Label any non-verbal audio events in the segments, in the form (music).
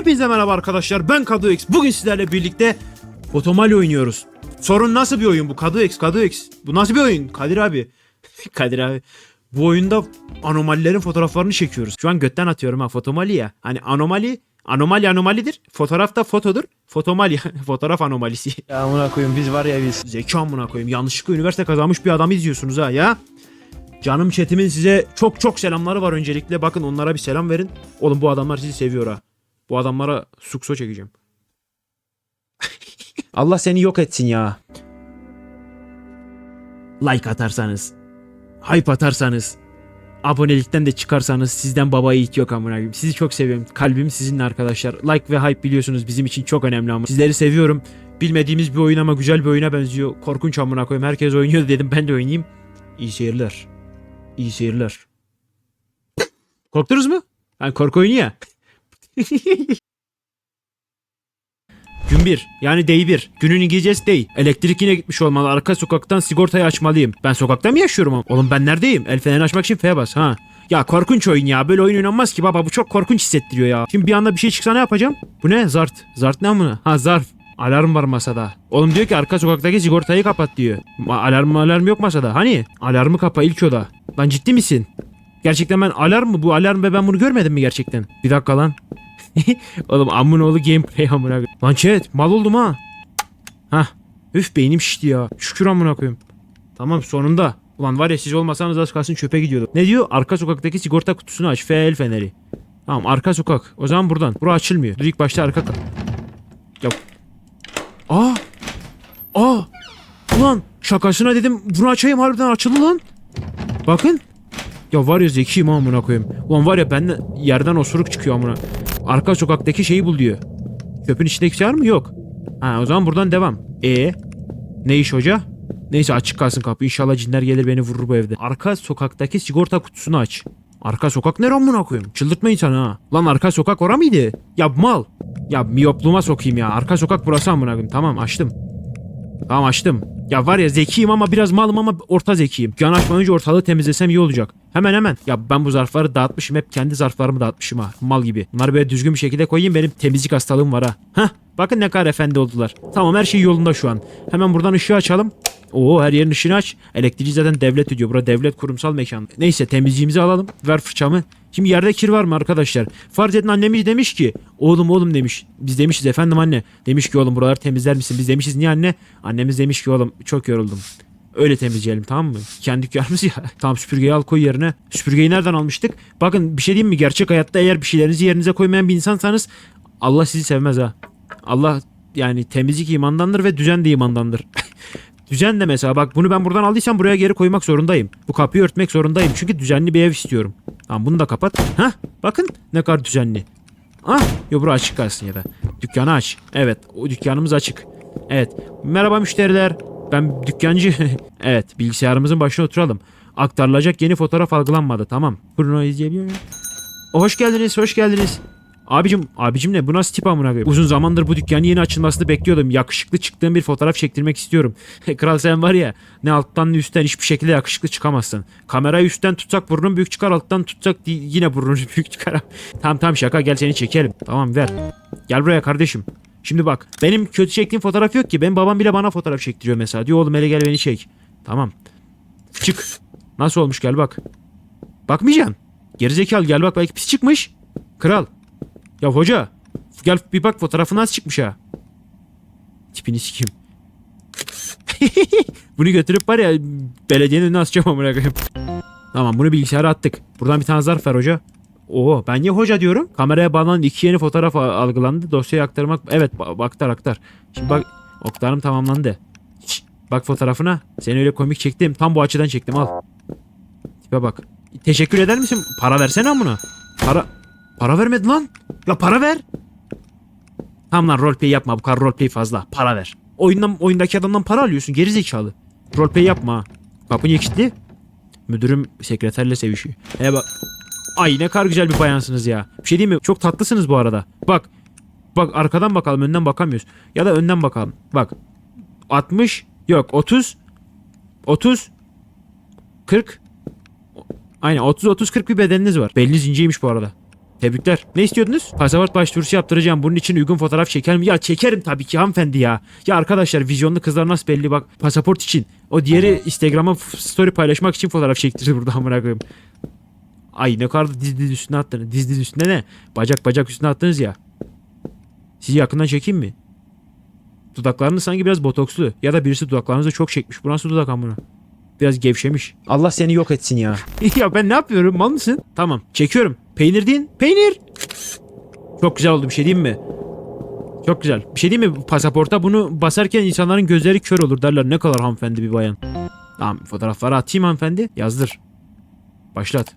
Hepinize merhaba arkadaşlar. Ben Kadu X. Bugün sizlerle birlikte Fotomali oynuyoruz. Sorun nasıl bir oyun bu? Kadu X, Kadu X. Bu nasıl bir oyun? Kadir abi. (laughs) Kadir abi. Bu oyunda anomalilerin fotoğraflarını çekiyoruz. Şu an götten atıyorum ha fotomali ya. Hani anomali Anomali anomalidir. Fotoğraf da fotodur. Fotomali (laughs) fotoğraf anomalisi. Ya amına koyayım biz var ya biz. Zeki amına koyayım. Yanlışlıkla üniversite kazanmış bir adamı izliyorsunuz ha ya. Canım chatimin size çok çok selamları var öncelikle. Bakın onlara bir selam verin. Oğlum bu adamlar sizi seviyor ha. Bu adamlara sukso çekeceğim. (laughs) Allah seni yok etsin ya. Like atarsanız, hype atarsanız, abonelikten de çıkarsanız sizden baba yiğit yok amına koyayım. Sizi çok seviyorum. Kalbim sizinle arkadaşlar. Like ve hype biliyorsunuz bizim için çok önemli ama. Sizleri seviyorum. Bilmediğimiz bir oyun ama güzel bir oyuna benziyor. Korkunç amına koyayım. Herkes oynuyor dedim ben de oynayayım. İyi seyirler. İyi seyirler. Korktunuz mu? Ben korku oyunu ya. Gün 1 yani day 1. Günün İngilizcesi day. Elektrik yine gitmiş olmalı. Arka sokaktan sigortayı açmalıyım. Ben sokakta mı yaşıyorum? oğlum? Oğlum ben neredeyim? El fenerini açmak için F'ye bas ha. Ya korkunç oyun ya. Böyle oyun oynanmaz ki baba. Bu çok korkunç hissettiriyor ya. Şimdi bir anda bir şey çıksa ne yapacağım? Bu ne? Zart. Zart ne amına? Ha zarf. Alarm var masada. Oğlum diyor ki arka sokaktaki sigortayı kapat diyor. Ma- Alarm alarm yok masada. Hani? Alarmı kapa ilk oda. Lan ciddi misin? Gerçekten ben alarm mı? Bu alarm ve ben bunu görmedim mi gerçekten? Bir dakika lan. (laughs) Oğlum amın oğlu gameplay amına. Lan chat mal oldum ha. Hah. Üf beynim şişti ya. Şükür amına koyayım. Tamam sonunda. Ulan var ya siz olmasanız az kalsın çöpe gidiyordum. Ne diyor? Arka sokaktaki sigorta kutusunu aç. FL feneri. Tamam arka sokak. O zaman buradan. Bura açılmıyor. Dur ilk başta arka... ka- Ya. Aa. Aa. Ulan şakasına dedim bunu açayım harbiden açıldı lan. Bakın. Ya var ya zekiyim amına koyayım. Ulan var ya benden yerden osuruk çıkıyor amına. Arka sokaktaki şeyi bul diyor. Çöpün içindeki var mı? Yok. Ha o zaman buradan devam. E ne iş hoca? Neyse açık kalsın kapı. İnşallah cinler gelir beni vurur bu evde. Arka sokaktaki sigorta kutusunu aç. Arka sokak nere amına koyayım? Çıldırtma insanı ha. Lan arka sokak ora mıydı? Ya mal. Ya miyopluğuma sokayım ya. Arka sokak burası amına koyayım. Tamam açtım. Tamam açtım. Ya var ya zekiyim ama biraz malım ama orta zekiyim. Can açmadan önce ortalığı temizlesem iyi olacak. Hemen hemen. Ya ben bu zarfları dağıtmışım. Hep kendi zarflarımı dağıtmışım ha. Mal gibi. Bunları böyle düzgün bir şekilde koyayım. Benim temizlik hastalığım var ha. Heh. Bakın ne kadar efendi oldular. Tamam her şey yolunda şu an. Hemen buradan ışığı açalım. Oo her yerin ışığını aç. Elektriği zaten devlet ödüyor. Bura devlet kurumsal mekan. Neyse temizliğimizi alalım. Ver fırçamı. Şimdi yerde kir var mı arkadaşlar? Farz edin annemiz demiş ki oğlum oğlum demiş. Biz demişiz efendim anne. Demiş ki oğlum buraları temizler misin? Biz demişiz niye anne? Annemiz demiş ki oğlum çok yoruldum. Öyle temizleyelim tamam mı? Kendi dükkanımız ya. (laughs) tamam süpürgeyi al koy yerine. Süpürgeyi nereden almıştık? Bakın bir şey diyeyim mi? Gerçek hayatta eğer bir şeylerinizi yerinize koymayan bir insansanız Allah sizi sevmez ha. Allah yani temizlik imandandır ve düzen de imandandır. (laughs) Düzen de mesela bak bunu ben buradan aldıysam buraya geri koymak zorundayım. Bu kapıyı örtmek zorundayım. Çünkü düzenli bir ev istiyorum. Tamam bunu da kapat. Hah bakın ne kadar düzenli. Ah yo bura açık kalsın ya da. Dükkanı aç. Evet o dükkanımız açık. Evet merhaba müşteriler. Ben dükkancı. (laughs) evet bilgisayarımızın başına oturalım. Aktarılacak yeni fotoğraf algılanmadı tamam. Bruno izleyebiliyor muyum? Hoş geldiniz hoş geldiniz. Abicim, abicim ne? Bu nasıl tip amına koyayım? Uzun zamandır bu dükkanın yeni açılmasını bekliyordum. Yakışıklı çıktığım bir fotoğraf çektirmek istiyorum. (laughs) Kral sen var ya, ne alttan ne üstten hiçbir şekilde yakışıklı çıkamazsın. Kamerayı üstten tutsak burnun büyük çıkar, alttan tutsak yine burnun (laughs) büyük çıkar. tamam tamam şaka gel seni çekelim. Tamam ver. Gel buraya kardeşim. Şimdi bak, benim kötü çektiğim fotoğraf yok ki. Benim babam bile bana fotoğraf çektiriyor mesela. Diyor oğlum hele gel beni çek. Tamam. Çık. Nasıl olmuş gel bak. Bakmayacaksın. Gerizekalı gel bak belki pis çıkmış. Kral. Ya hoca gel bir bak fotoğrafı nasıl çıkmış ha. Tipini sikeyim. (laughs) bunu götürüp var ya belediyenin önüne asacağım amına koyayım. Tamam bunu bilgisayara attık. Buradan bir tane zarf ver hoca. Oo ben niye hoca diyorum? Kameraya bağlanan iki yeni fotoğraf algılandı. Dosyayı aktarmak. Evet aktar aktar. Şimdi bak oktarım tamamlandı. Bak fotoğrafına. Seni öyle komik çektim. Tam bu açıdan çektim al. Tipe bak. Teşekkür eder misin? Para versene amına. Para para vermedi lan. Ya para ver. Tamam lan roleplay yapma bu kadar roleplay fazla. Para ver. Oyundan, oyundaki adamdan para alıyorsun geri zekalı. Roleplay yapma. Kapı niye? Müdürüm sekreterle sevişiyor. E bak. Ay ne kadar güzel bir bayansınız ya. Bir şey diyeyim mi? Çok tatlısınız bu arada. Bak. Bak arkadan bakalım önden bakamıyoruz. Ya da önden bakalım. Bak. 60 yok 30 30 40 Aynen 30 30 40 bir bedeniniz var. Beliniz inceymiş bu arada. Tebrikler. Ne istiyordunuz? Pasaport başvurusu yaptıracağım. Bunun için uygun fotoğraf çeker mi? Ya çekerim tabii ki hanımefendi ya. Ya arkadaşlar vizyonlu kızlar nasıl belli bak. Pasaport için. O diğeri Instagram'a story paylaşmak için fotoğraf çektirir burada amına koyayım. Ay ne kadar da diz diz üstüne attınız. Diz diz üstüne ne? Bacak bacak üstüne attınız ya. Sizi yakından çekeyim mi? Dudaklarınız sanki biraz botokslu. Ya da birisi dudaklarınızı çok çekmiş. Bu nasıl dudak amına? Biraz gevşemiş. Allah seni yok etsin ya. (laughs) ya ben ne yapıyorum? Mal mısın? Tamam. Çekiyorum. Peynir deyin. Peynir. Çok güzel oldu bir şey diyeyim mi? Çok güzel. Bir şey diyeyim mi? Pasaporta bunu basarken insanların gözleri kör olur derler. Ne kadar hanımefendi bir bayan. Tamam fotoğrafları atayım hanımefendi. Yazdır. Başlat.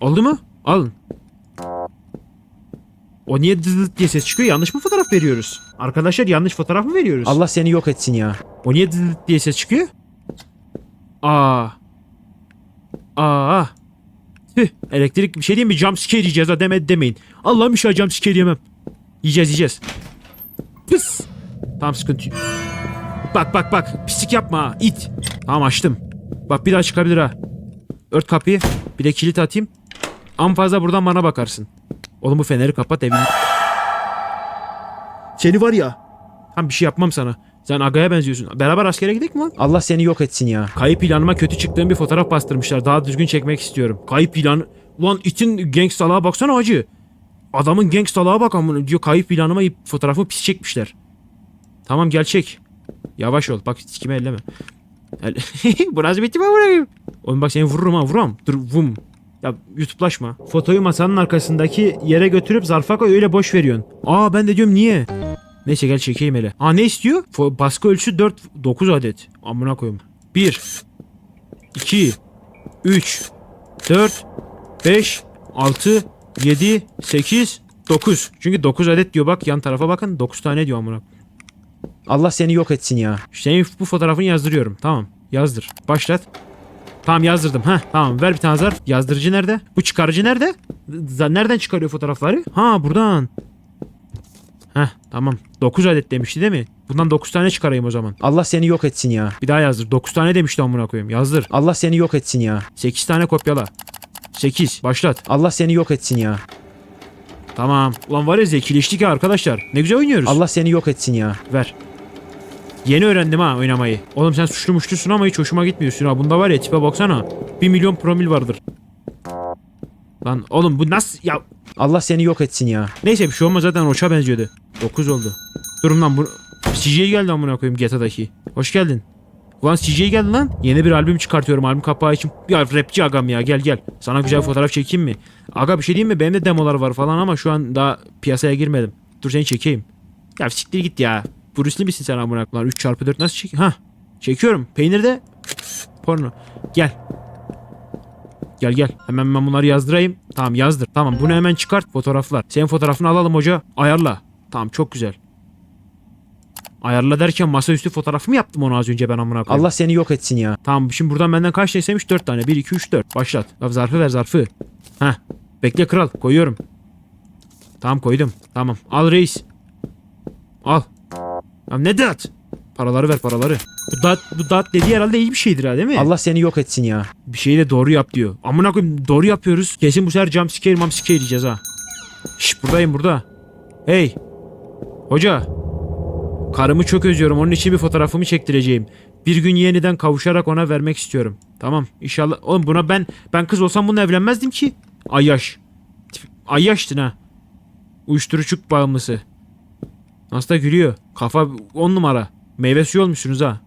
Oldu mu? Alın. O niye dıdıt diye ses çıkıyor? Yanlış mı fotoğraf veriyoruz? Arkadaşlar yanlış fotoğraf mı veriyoruz? Allah seni yok etsin ya. O niye dıdıt diye ses çıkıyor? Aa. Aa. Tüh. Elektrik bir şey diyeyim mi? Jumpscare yiyeceğiz ha demedi demeyin. Allah'ım inşallah jumpscare yemem. Yiyeceğiz yiyeceğiz. Pıs. Tamam sıkıntı yok. Bak bak bak. Pislik yapma ha. İt. Tamam açtım. Bak bir daha çıkabilir ha. Ört kapıyı. Bir de kilit atayım. En fazla buradan bana bakarsın. Oğlum bu feneri kapat evin. Seni var ya. Tam bir şey yapmam sana. Sen Aga'ya benziyorsun. Beraber askere gidelim mi lan? Allah seni yok etsin ya. Kayıp ilanıma kötü çıktığım bir fotoğraf bastırmışlar. Daha düzgün çekmek istiyorum. Kayıp ilanı... Ulan itin gangstalığa baksana acı. Adamın gangstalığa bak amına diyor. Kayıp ilanıma fotoğrafımı pis çekmişler. Tamam gel çek. Yavaş ol. Bak sikime elleme. El... (laughs) Bu nasıl bitti mi burayı? Oğlum bak seni vururum ha vuram. Dur vum. Ya YouTube'laşma. Fotoyu masanın arkasındaki yere götürüp zarfa koy öyle boş veriyorsun. Aa ben de diyorum niye? Neyse gel çekeyim hele. Aa ne istiyor? Fo- baskı ölçüsü 4 9 adet. Amına koyayım. 1 2 3 4 5 6 7 8 9. Çünkü 9 adet diyor bak yan tarafa bakın 9 tane diyor amına. Allah seni yok etsin ya. Senin bu fotoğrafını yazdırıyorum. Tamam. Yazdır. Başlat. Tamam yazdırdım. Ha tamam ver bir tane zarf. Yazdırıcı nerede? Bu çıkarıcı nerede? Nereden çıkarıyor fotoğrafları? Ha buradan. Heh tamam. 9 adet demişti değil mi? Bundan 9 tane çıkarayım o zaman. Allah seni yok etsin ya. Bir daha yazdır. 9 tane demişti amına koyayım. Yazdır. Allah seni yok etsin ya. 8 tane kopyala. 8. Başlat. Allah seni yok etsin ya. Tamam. Ulan var ya zekileştik ya arkadaşlar. Ne güzel oynuyoruz. Allah seni yok etsin ya. Ver. Yeni öğrendim ha oynamayı. Oğlum sen suçlu muşlusun ama hiç hoşuma gitmiyorsun ha. Bunda var ya tipe baksana. 1 milyon promil vardır. Lan oğlum bu nasıl ya Allah seni yok etsin ya. neyse bir şey olmaz zaten Roç'a benziyordu. 9 oldu. Durun lan bu CJ geldi amına koyayım GTA'daki. Hoş geldin. Ulan CJ geldi lan. Yeni bir albüm çıkartıyorum albüm kapağı için. Ya rapçi agam ya gel gel. Sana güzel fotoğraf çekeyim mi? Aga bir şey diyeyim mi? Benim de demolar var falan ama şu an daha piyasaya girmedim. Dur seni çekeyim. Ya siktir git ya. Bruce Lee misin sen amına koyayım? 3 çarpı 4 nasıl çek? Ha. Çekiyorum. Peynir de porno. Gel. Gel gel. Hemen ben bunları yazdırayım. Tamam yazdır. Tamam bunu hemen çıkart fotoğraflar. Senin fotoğrafını alalım hoca. Ayarla. Tamam çok güzel. Ayarla derken masaüstü fotoğrafı mı yaptım onu az önce ben amına koyayım? Allah seni yok etsin ya. Tamam şimdi buradan benden kaç tane istemiş? 4 tane. 1, 2, 3, 4. Başlat. Ya zarfı ver zarfı. Heh. Bekle kral. Koyuyorum. Tamam koydum. Tamam. Al reis. Al. Ya ne dat? Paraları ver paraları. Bu dat, bu dat dediği herhalde iyi bir şeydir ha değil mi? Allah seni yok etsin ya. Bir şeyi de doğru yap diyor. Amına koyayım doğru yapıyoruz. Kesin bu sefer jump scare mam scare diyeceğiz ha. Şş buradayım burada. Hey. Hoca. Karımı çok özlüyorum. Onun için bir fotoğrafımı çektireceğim. Bir gün yeniden kavuşarak ona vermek istiyorum. Tamam. İnşallah. Oğlum buna ben ben kız olsam bununla evlenmezdim ki. Ayyaş. Ayyaştın ha. Uyuşturucuk bağımlısı. Da gülüyor. Kafa on numara. Meyve suyu olmuşsunuz ha.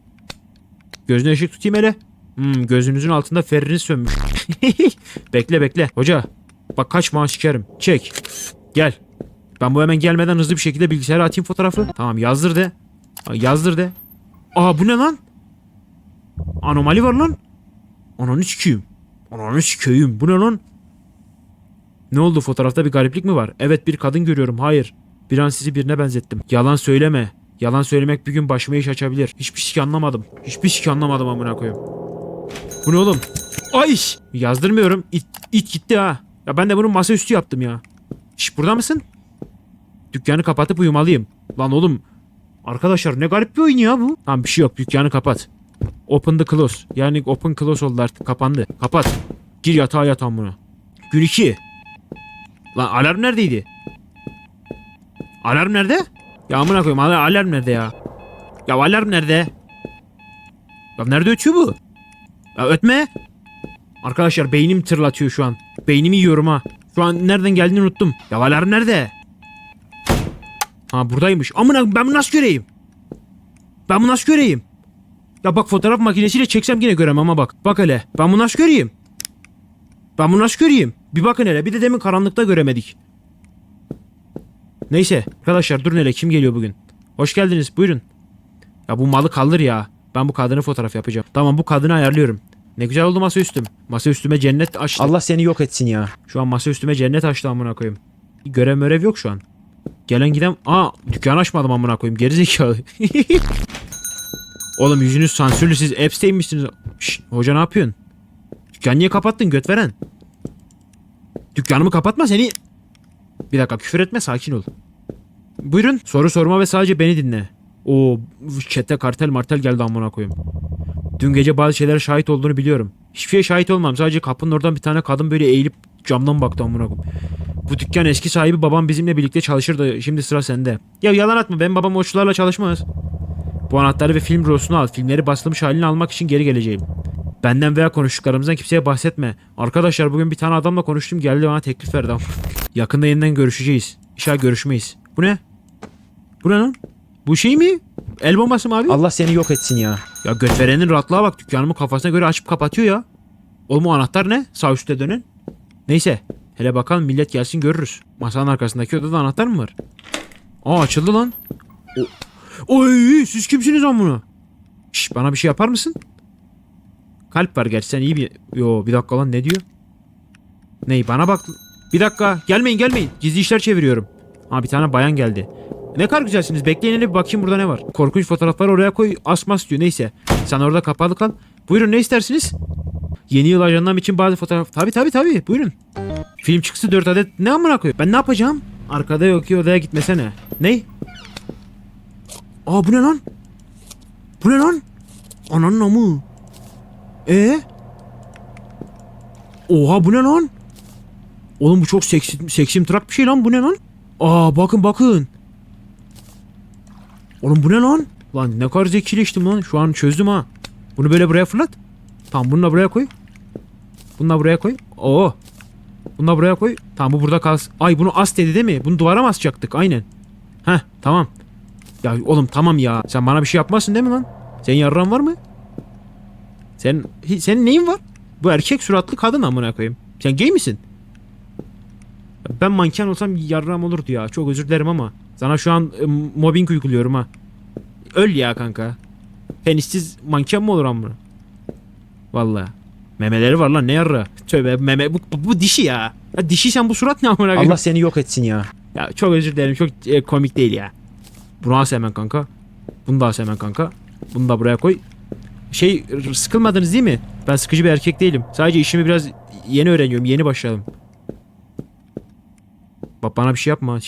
Gözüne ışık tutayım hele. Hmm, gözünüzün altında ferriniz sönmüş. (laughs) bekle bekle. Hoca bak kaçma sikerim. Çek. Gel. Ben bu hemen gelmeden hızlı bir şekilde bilgisayara atayım fotoğrafı. Tamam yazdır de. Yazdır de. Aa bu ne lan? Anomali var lan. Ananı sikeyim. Ananı sikeyim. Bu ne lan? Ne oldu fotoğrafta bir gariplik mi var? Evet bir kadın görüyorum. Hayır. Bir an sizi birine benzettim. Yalan söyleme. Yalan söylemek bir gün başıma iş açabilir. Hiçbir şey anlamadım. Hiçbir şey anlamadım amına koyayım. Bu ne oğlum? Ay! Yazdırmıyorum. İt, it gitti ha. Ya ben de bunu masaüstü yaptım ya. Şş burada mısın? Dükkanı kapatıp uyumalıyım. Lan oğlum. Arkadaşlar ne garip bir oyun ya bu. Tamam bir şey yok. Dükkanı kapat. Open the close. Yani open close oldu artık. Kapandı. Kapat. Gir yatağa yat amına. Gün 2. Lan alarm neredeydi? Alarm nerede? Ya amına koyayım al- alarm nerede ya? Ya alarm nerede? Ya nerede ötüyor bu? Ya ötme. Arkadaşlar beynim tırlatıyor şu an. Beynimi yiyorum ha. Şu an nereden geldiğini unuttum. Ya alarm nerede? Ha buradaymış. Amına ben bunu nasıl göreyim? Ben bunu nasıl göreyim? Ya bak fotoğraf makinesiyle çeksem yine göremem ama bak. Bak hele. Ben bunu nasıl göreyim? Ben bunu nasıl göreyim? Bir bakın hele. Bir de demin karanlıkta göremedik. Neyse. Arkadaşlar durun hele. Kim geliyor bugün? Hoş geldiniz. Buyurun. Ya bu malı kaldır ya. Ben bu kadını fotoğraf yapacağım. Tamam bu kadını ayarlıyorum. Ne güzel oldu masa üstüm. Masa üstüme cennet açtı. Allah seni yok etsin ya. Şu an masa üstüme cennet açtı amına koyayım. Görev mörev yok şu an. Gelen giden... Aa dükkan açmadım amına koyayım. Gerizekalı. (laughs) Oğlum yüzünüz sansürlü siz Epstein'mişsiniz. Şşt, hoca ne yapıyorsun? Dükkanı niye kapattın göt veren? Dükkanımı kapatma seni. Bir dakika küfür etme sakin ol. Buyurun soru sorma ve sadece beni dinle. O chatte kartel martel geldi amına koyayım. Dün gece bazı şeylere şahit olduğunu biliyorum. Hiçbir şeye şahit olmam. Sadece kapının oradan bir tane kadın böyle eğilip camdan baktı amına koyayım. Bu dükkan eski sahibi babam bizimle birlikte çalışırdı. Şimdi sıra sende. Ya yalan atma. Benim babam oçlarla çalışmaz. Bu anahtarı ve film rulosunu al. Filmleri basılmış halini almak için geri geleceğim. Benden veya konuştuklarımızdan kimseye bahsetme. Arkadaşlar bugün bir tane adamla konuştum. Geldi bana teklif verdi. Yakında yeniden görüşeceğiz. İnşallah görüşmeyiz. Bu ne? Bu ne lan? Bu şey mi? El bombası mı abi? Allah seni yok etsin ya. Ya götverenin rahatlığa bak dükkanımı kafasına göre açıp kapatıyor ya. Oğlum o anahtar ne? Sağ üstte dönün. Neyse. Hele bakalım millet gelsin görürüz. Masanın arkasındaki odada anahtar mı var? Aa açıldı lan. O- Oy siz kimsiniz lan bunu? Şş, bana bir şey yapar mısın? Kalp var gerçi sen iyi bir... Yo bir dakika lan ne diyor? Ney bana bak. Bir dakika gelmeyin gelmeyin. Gizli işler çeviriyorum. Ha bir tane bayan geldi. Ne kadar güzelsiniz. Bekleyin hele bir bakayım burada ne var. Korkunç fotoğrafları oraya koy. Asmas diyor. Neyse. Sen orada kapalı kal. Buyurun ne istersiniz? Yeni yıl ajandan için bazı fotoğraf... Tabi tabi tabi. Buyurun. Film çıkısı 4 adet. Ne amına koyuyor? Ben ne yapacağım? Arkada yok ki odaya gitmesene. Ney? Aa bu ne lan? Bu ne lan? Ananın amı. Ee? Oha bu ne lan? Oğlum bu çok seksi, seksimtrak bir şey lan bu ne lan? Aa bakın bakın. Oğlum bu ne lan? Lan ne kadar zekileştim lan. Şu an çözdüm ha. Bunu böyle buraya fırlat. Tamam bunu da buraya koy. Bunu da buraya koy. Oo. Bunu da buraya koy. Tamam bu burada kalsın. Ay bunu as dedi değil mi? Bunu duvara mı asacaktık? Aynen. Heh tamam. Ya oğlum tamam ya. Sen bana bir şey yapmazsın değil mi lan? Senin yarran var mı? Sen senin neyin var? Bu erkek suratlı kadın amına koyayım. Sen gay misin? Ben manken olsam yarram olurdu ya. Çok özür dilerim ama. Sana şu an e, mobbing uyguluyorum ha. Öl ya kanka. Penissiz manken mi olur amına? Vallahi. Memeleri var lan ne yarra. Tövbe meme bu, bu, bu dişi ya. ya. Dişi sen bu surat ne amına koyayım? Allah seni yok etsin ya. Ya çok özür dilerim çok e, komik değil ya. Bunu as hemen kanka. Bunu da as hemen kanka. Bunu da buraya koy. Şey sıkılmadınız değil mi? Ben sıkıcı bir erkek değilim. Sadece işimi biraz yeni öğreniyorum. Yeni başladım. Bak bana bir şey yapma.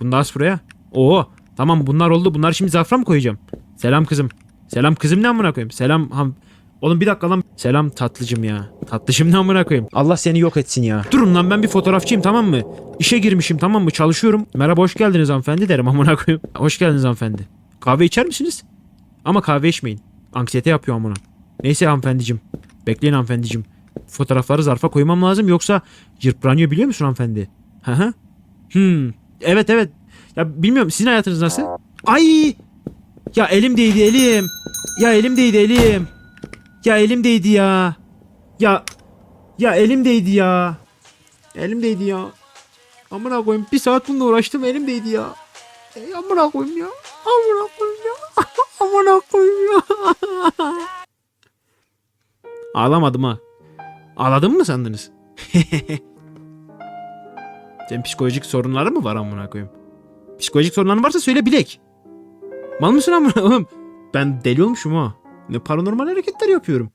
Bunu da as buraya. Oo. Tamam bunlar oldu. Bunlar şimdi zafran mı koyacağım? Selam kızım. Selam kızım ne amına koyayım? Selam ham. Oğlum bir dakika lan. Selam tatlıcım ya. Tatlışım ne amına koyayım? Allah seni yok etsin ya. Durun lan ben bir fotoğrafçıyım tamam mı? İşe girmişim tamam mı? Çalışıyorum. Merhaba hoş geldiniz hanımefendi derim amına koyayım. Hoş geldiniz hanımefendi. Kahve içer misiniz? Ama kahve içmeyin. Anksiyete yapıyor amına. Neyse hanımefendicim. Bekleyin hanımefendicim. Fotoğrafları zarfa koymam lazım yoksa yırpranıyor biliyor musun hanımefendi? Hı hı. Hmm. Evet evet. Ya bilmiyorum sizin hayatınız nasıl? Ay! Ya elim değdi elim. Ya elim değdi elim. Ya elim değdi ya. Ya ya elim değdi ya. Elim değdi ya. Amına koyayım bir saat bununla uğraştım elim değdi ya. Ey amına koyayım ya. Amına koyayım ya. Amına koyayım ya. Ağlamadım ha. Ağladın mı sandınız? (laughs) Senin psikolojik sorunların mı var amına koyayım? Psikolojik sorunların varsa söyle bilek. Mal mısın amına oğlum? Ben deli olmuşum ha. Ne paranormal hareketler yapıyorum.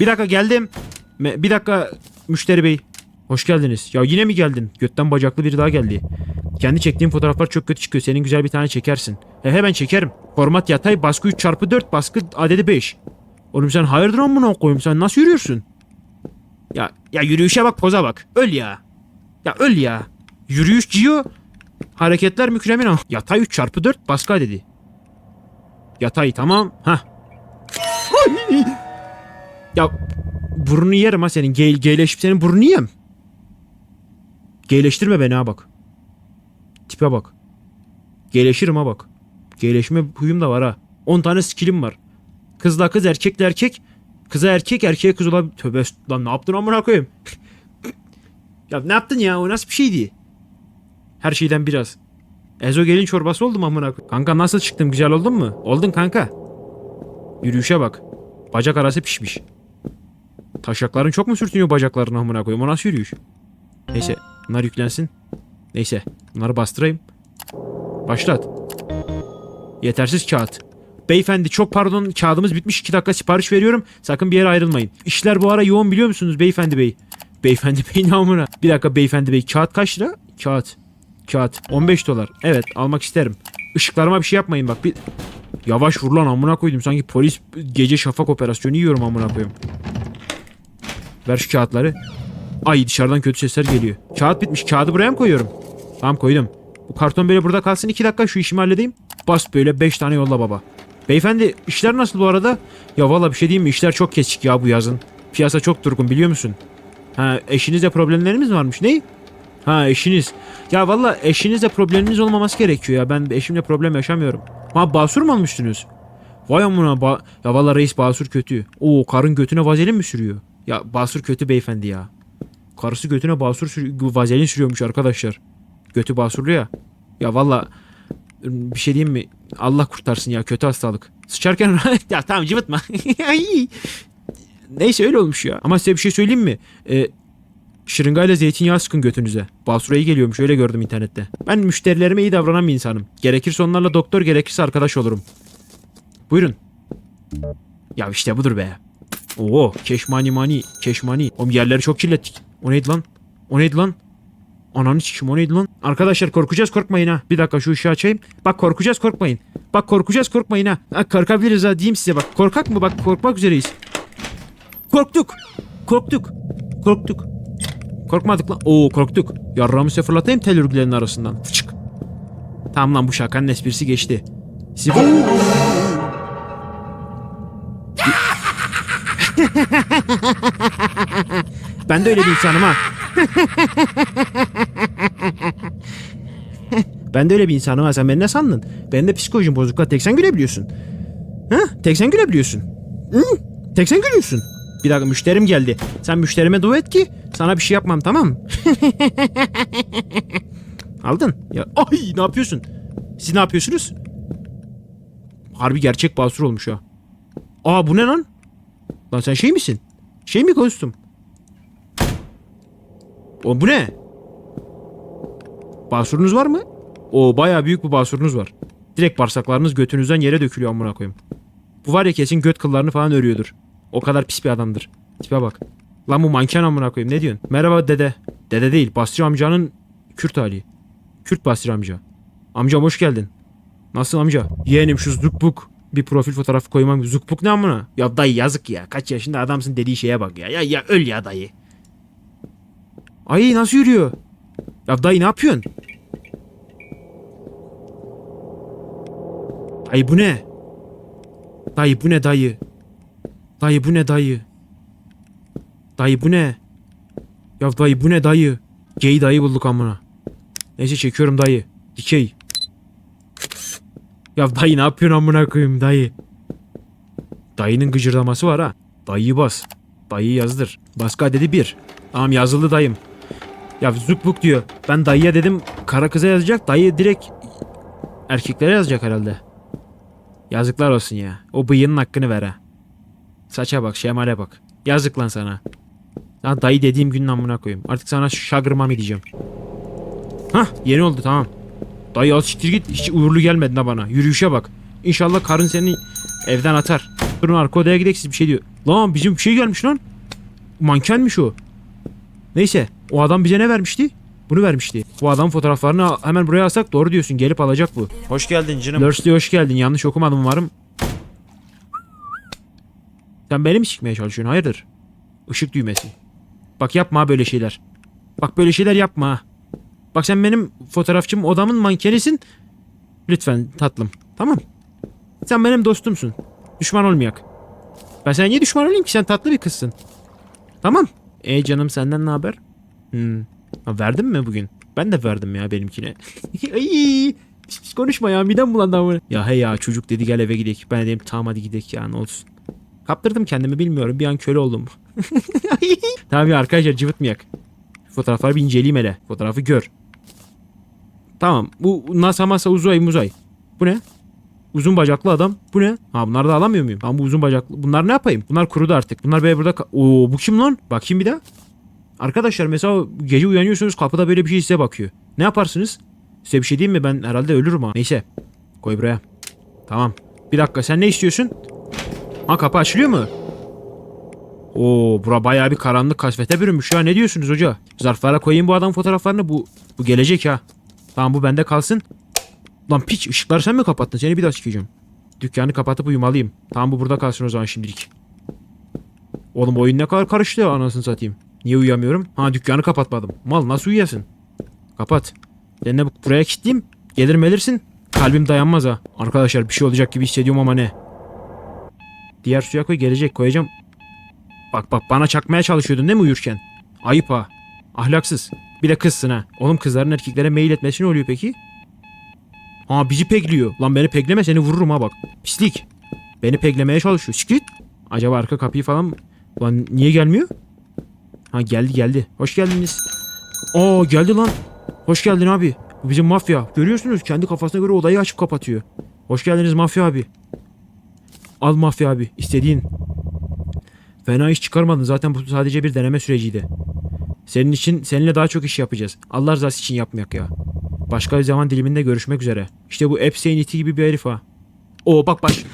Bir dakika geldim. Bir dakika müşteri bey. Hoş geldiniz. Ya yine mi geldin? Götten bacaklı biri daha geldi. Kendi çektiğim fotoğraflar çok kötü çıkıyor. Senin güzel bir tane çekersin. He hemen çekerim. Format yatay baskı 3 çarpı 4 baskı adedi 5. Oğlum sen hayırdır amına koyayım sen nasıl yürüyorsun? Ya ya yürüyüşe bak poza bak. Öl ya. Ya öl ya. Yürüyüş Gio. Hareketler mükremin ama. Yatay 3 çarpı 4 baskı dedi. Yatay tamam. Ay! Ya burnunu yerim ha senin. Ge geyleşip senin burnunu yiyem. Geyleştirme beni ha bak. Tipe bak. Geyleşirim ha bak. Geyleşme huyum da var ha. 10 tane skillim var. Kızla kız erkekle erkek. Kıza erkek erkeğe kız olabilir. Tövbe lan ne yaptın amına koyayım. (laughs) ya ne yaptın ya o nasıl bir şeydi? Her şeyden biraz. Ezo gelin çorbası oldum amına koyayım. Kanka nasıl çıktım güzel oldun mu? Oldun kanka. Yürüyüşe bak. Bacak arası pişmiş. Taşakların çok mu sürtünüyor bacaklarına amına koyayım? O nasıl yürüyüş? Neyse bunlar yüklensin. Neyse bunları bastırayım. Başlat. Yetersiz kağıt. Beyefendi çok pardon kağıdımız bitmiş 2 dakika sipariş veriyorum. Sakın bir yere ayrılmayın. İşler bu ara yoğun biliyor musunuz beyefendi bey? Beyefendi bey ne amına? Bir dakika beyefendi bey kağıt kaç lira? Kağıt. Kağıt. 15 dolar. Evet almak isterim. Işıklarıma bir şey yapmayın bak. Bir... Yavaş vur lan amına koydum. Sanki polis gece şafak operasyonu yiyorum amına koyayım. Ver şu kağıtları. Ay dışarıdan kötü sesler geliyor. Kağıt bitmiş. Kağıdı buraya mı koyuyorum? Tamam koydum. Bu karton böyle burada kalsın. 2 dakika şu işimi halledeyim. Bas böyle 5 tane yolla baba. Beyefendi işler nasıl bu arada? Ya valla bir şey diyeyim mi? İşler çok kesik ya bu yazın. Piyasa çok durgun biliyor musun? Ha eşinizle problemleriniz mi varmış? Ne? Ha eşiniz. Ya valla eşinizle probleminiz olmaması gerekiyor ya. Ben eşimle problem yaşamıyorum. Ha basur mu almıştınız? Vay amına ba ya valla reis basur kötü. Oo karın götüne vazelin mi sürüyor? Ya basur kötü beyefendi ya. Karısı götüne basur sürüyor, vazelin sürüyormuş arkadaşlar. Götü basurlu ya. Ya valla bir şey diyeyim mi? Allah kurtarsın ya kötü hastalık. Sıçarken (laughs) ya tamam cıvıtma. (laughs) Neyse öyle olmuş ya. Ama size bir şey söyleyeyim mi? Ee, şırıngayla zeytinyağı sıkın götünüze. Basura iyi geliyormuş öyle gördüm internette. Ben müşterilerime iyi davranan bir insanım. Gerekirse onlarla doktor gerekirse arkadaş olurum. Buyurun. Ya işte budur be. Oo keşmani mani keşmani. Oğlum yerleri çok kirlettik. O neydi lan? O neydi lan? Ananı sikim o neydi lan? Arkadaşlar korkacağız korkmayın ha. Bir dakika şu ışığı açayım. Bak korkacağız korkmayın. Bak korkacağız korkmayın ha. ha korkabiliriz ha diyeyim size bak. Korkak mı? Bak korkmak üzereyiz. Korktuk. Korktuk. Korktuk. Korkmadık lan. Oo korktuk. Yarrağımı size fırlatayım tel örgülerinin arasından. Fıçık. Tamam lan bu şakanın esprisi geçti. Sizi... (laughs) (laughs) ben de öyle bir insanım ha. ben de öyle bir insanım ha. Sen beni ne sandın? Benim de psikolojim bozuk. Tek sen gülebiliyorsun. Ha? Tek sen gülebiliyorsun. Hı? Tek sen gülüyorsun. Bir dakika müşterim geldi. Sen müşterime dua et ki sana bir şey yapmam tamam? (laughs) Aldın. Ya ay ne yapıyorsun? Siz ne yapıyorsunuz? Harbi gerçek basur olmuş ha. Aa bu ne lan? Lan sen şey misin? Şey mi kostüm? O bu ne? Basurunuz var mı? O bayağı büyük bir basurunuz var. Direkt bağırsaklarınız götünüzden yere dökülüyor amına koyayım. Bu var ya kesin göt kıllarını falan örüyordur. O kadar pis bir adamdır. Tipe bak. Lan bu manken amına koyayım ne diyorsun? Merhaba dede. Dede değil Basri amcanın Kürt hali. Kürt Basri amca. Amcam hoş geldin. Nasıl amca? Yeğenim şu zukbuk bir profil fotoğrafı koymam. Zukbuk ne amına? Ya dayı yazık ya. Kaç yaşında adamsın dediği şeye bak ya. Ya ya öl ya dayı. Ay nasıl yürüyor? Ya dayı ne yapıyorsun? Ay bu ne? Dayı bu ne dayı? Dayı bu ne dayı? Dayı bu ne? Ya dayı bu ne dayı? Gay dayı bulduk amına. Neyse çekiyorum dayı. Dikey. Ya dayı ne yapıyorsun amına koyayım dayı? Dayının gıcırdaması var ha. Dayıyı bas. Dayıyı yazdır. Baska dedi bir. Tamam yazıldı dayım. Ya zukbuk diyor. Ben dayıya dedim kara kıza yazacak. Dayı direkt erkeklere yazacak herhalde. Yazıklar olsun ya. O bıyığının hakkını ver ha. Saça bak, şemale bak. Yazık lan sana. Sana dayı dediğim günün amına koyayım. Artık sana şagırma mı diyeceğim. Hah yeni oldu tamam. Dayı az siktir git. Hiç uğurlu gelmedin ha bana. Yürüyüşe bak. İnşallah karın seni evden atar. Durun arka odaya gidelim siz bir şey diyor. Lan bizim bir şey gelmiş lan. Mankenmiş o. Neyse o adam bize ne vermişti? Bunu vermişti. Bu adam fotoğraflarını al- hemen buraya alsak doğru diyorsun. Gelip alacak bu. Hoş geldin canım. Dursley hoş geldin. Yanlış okumadım umarım. Sen beni mi sikmeye çalışıyorsun? Hayırdır? Işık düğmesi. Bak yapma böyle şeyler. Bak böyle şeyler yapma ha. Bak sen benim fotoğrafçım odamın mankenisin. Lütfen tatlım. Tamam. Sen benim dostumsun. Düşman olmayak. Ben sana niye düşman olayım ki? Sen tatlı bir kızsın. Tamam. E canım senden ne haber? Hmm. Ha, verdin mi bugün? Ben de verdim ya benimkine. (laughs) Ay, pis konuşma ya midem bulandı ama. Ya hey ya çocuk dedi gel eve gidelim. Ben dedim tamam hadi gidelim ya ne olsun. Kaptırdım kendimi bilmiyorum bir an köle oldum. (laughs) tamam ya arkadaşlar cıvıtmayak. Fotoğrafları bir inceleyeyim hele. Fotoğrafı gör. Tamam bu NASA masa uzay muzay. Bu ne? Uzun bacaklı adam. Bu ne? Ha bunları da alamıyor muyum? Ben bu uzun bacaklı. Bunlar ne yapayım? Bunlar kurudu artık. Bunlar böyle burada... Oo bu kim lan? Bakayım bir daha. Arkadaşlar mesela gece uyanıyorsunuz kapıda böyle bir şey size bakıyor. Ne yaparsınız? Size bir şey diyeyim mi? Ben herhalde ölürüm ha. Neyse. Koy buraya. Tamam. Bir dakika sen ne istiyorsun? Ha kapı açılıyor mu? Oo bura bayağı bir karanlık kasvete bürünmüş ya. Ne diyorsunuz hoca? Zarflara koyayım bu adam fotoğraflarını. Bu bu gelecek ha. Tamam bu bende kalsın. Lan piç ışıkları sen mi kapattın? Seni bir daha sikeceğim. Dükkanı kapatıp uyumalıyım. Tamam bu burada kalsın o zaman şimdilik. Oğlum oyun ne kadar karıştı ya anasını satayım. Niye uyuyamıyorum? Ha dükkanı kapatmadım. Mal nasıl uyuyasın? Kapat. Ben de bu- buraya kilitleyeyim. Gelir melirsin. Kalbim dayanmaz ha. Arkadaşlar bir şey olacak gibi hissediyorum ama ne? Diğer suya koy gelecek koyacağım. Bak bak bana çakmaya çalışıyordun değil mi uyurken? Ayıp ha. Ahlaksız. Bir de kızsın ha. Oğlum kızların erkeklere mail etmesi ne oluyor peki? Aa bizi pekliyor. Lan beni pekleme seni vururum ha bak. Pislik. Beni peklemeye çalışıyor. Sikrit. Acaba arka kapıyı falan? Lan niye gelmiyor? Ha geldi geldi. Hoş geldiniz. Aa geldi lan. Hoş geldin abi. Bu bizim mafya. Görüyorsunuz kendi kafasına göre odayı açıp kapatıyor. Hoş geldiniz mafya abi. Al mafya abi. istediğin. Fena iş çıkarmadın. Zaten bu sadece bir deneme süreciydi. Senin için seninle daha çok iş yapacağız. Allah rızası için yapmayak ya. Başka bir zaman diliminde görüşmek üzere. İşte bu Epstein iti gibi bir herif ha. Oo bak baş.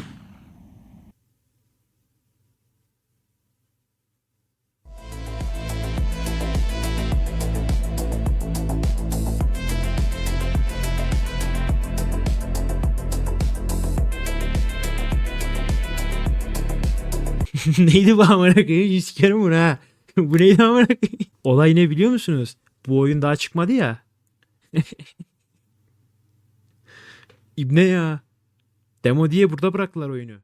(laughs) neydi bu amına koyayım? Sikerim bunu ha. (laughs) bu neydi amına koyayım? Olay ne biliyor musunuz? Bu oyun daha çıkmadı ya. İbne ya. Demo diye burada bıraktılar oyunu.